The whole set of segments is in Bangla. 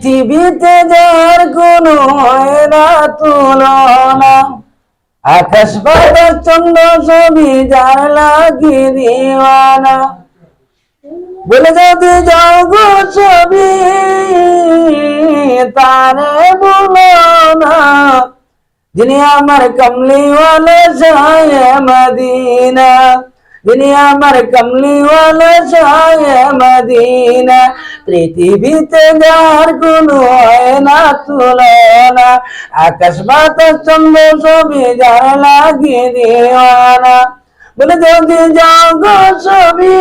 পৃথিবীতে যার কোনো হয় না তুলনা। আকাশ বাতাস, চন্দ্র ছবি, যার লাগি বলে যদি যাও গো ছবি, তারে বলো না। যিনি আমার কমলিওয়ালা শাহ মদিনা। যিনি আমার কমলিওয়ালা শাহ মদিনা, পৃথিবীতে যার কোনো হয় না তুলনা। আকাশ, বাতাস, চন্দ্র ছবি যার লাগিয়ে দেওয়ানা। বলে যদি যাও গো ছবি,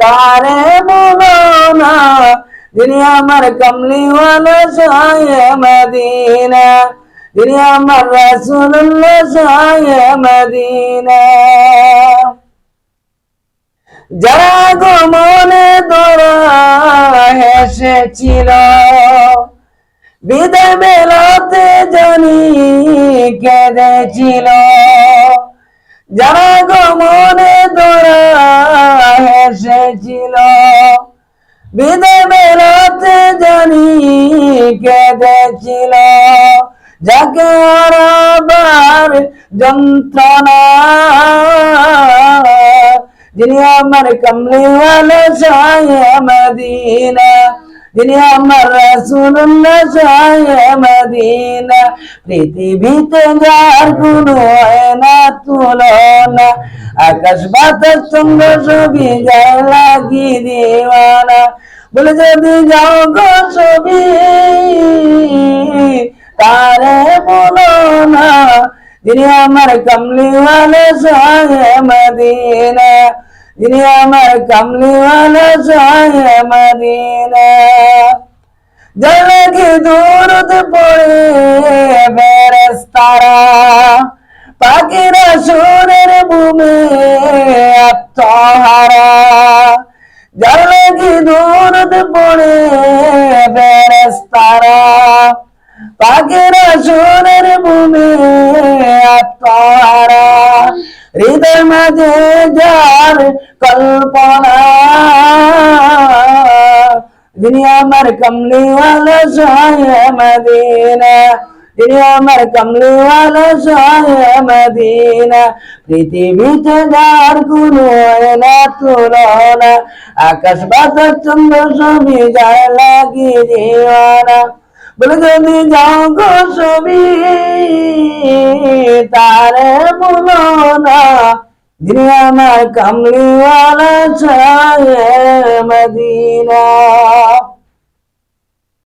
তারে বলো না যিনি আমার কমলিওয়ালা শাহ মদিনা। যিনি আমার রাসূলুল্লাহ শাহ মদিনা। যারা গো মনে দোরা হেসেছিল, বিদায় বেলাতে জানি কেঁদেছিল। যারা গো মনে দোরা হেসেছিল, বিদায় বেলাতে জানি কেঁদেছিল। আবার যন্ত্রণা। যিনি আমার কমলিওয়ালা শাহ মদিনা। যিনি আমার রাসূলুল্লাহ শাহ মদিনা। পৃথিবীতে যার কোনো হয় না তুলনা, আকাশ বাতাস চন্দ্র ছবি যায় লাগি দেওয়ানা। বলে যদি যাও গো ছবি যিনি আমার কমলিওয়ালা শাহ মদিনা যিনি আমার কমলিওয়ালা শাহ মদিনা জলকি দূরত পড়ে বেরস্তারা পাখিরা সুরের বুমে আত্মহারা জলকি দূরত পড়ে বেরস্তারা। পাখিরা সুরের বুমে আত্মহারা হৃদয় মাঝে যার কল্পনা। যিনি আমার কমলিওয়ালা শাহ মদিনা। যিনি আমার কমলিওয়ালা শাহ মদিনা। পৃথিবীতে যার কোনো না তুলনা আকাশ, বাতাস, চন্দ্র ছবি যায় লাগি দেওয়ানা বলে যদি যাও গো ছবি তারে বলো না। যিনি আমার কামলিওয়ালা ছায় মদিনা।